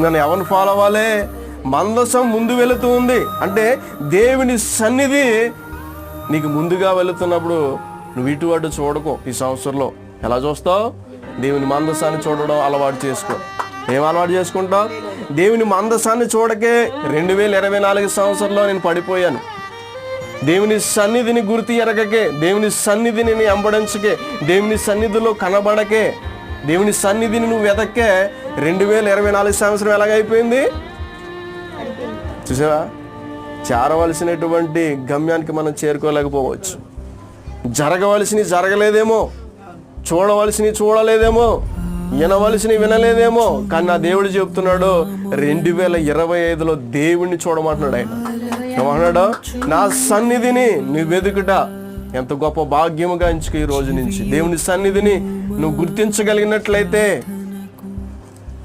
నన్ను ఎవరిని ఫాలో అవ్వాలి? మందసం ముందు వెళుతూ ఉంది అంటే దేవుని సన్నిధి నీకు ముందుగా వెళుతున్నప్పుడు నువ్వు ఇటు అటు చూడకు ఈ సంవత్సరంలో. ఎలా చూస్తావు? దేవుని మందసాన్ని చూడడం అలవాటు చేసుకో. ఏం అలవాటు చేసుకుంటావు? దేవుని మందసాన్ని చూడకే రెండు వేల ఇరవై నాలుగు సంవత్సరంలో నేను పడిపోయాను. దేవుని సన్నిధిని గుర్తు ఎరగకే దేవుని సన్నిధిని ఎంబడించకే దేవుని సన్నిధిలో కనబడకే దేవుని సన్నిధిని నువ్వు వెతక్కే రెండు వేల ఇరవై నాలుగు సంవత్సరం ఎలాగైపోయింది? చూసావా? చేరవలసినటువంటి గమ్యానికి మనం చేరుకోలేకపోవచ్చు. జరగవలసినవి జరగలేదేమో చూడవలసినవి చూడలేదేమో వినవలసినవి వినలేదేమో కానీ నా దేవుడు చెప్తున్నాడు రెండు వేల ఇరవై ఐదులో దేవుణ్ణి చూడమంటున్నాడు ఆయన. ఏమంటున్నాడు? నా సన్నిధిని నువ్వు వెతుకుట ఎంత గొప్ప భాగ్యముగా ఎంచుకు ఈ రోజు నుంచి. దేవుని సన్నిధిని నువ్వు గుర్తించగలిగినట్లయితే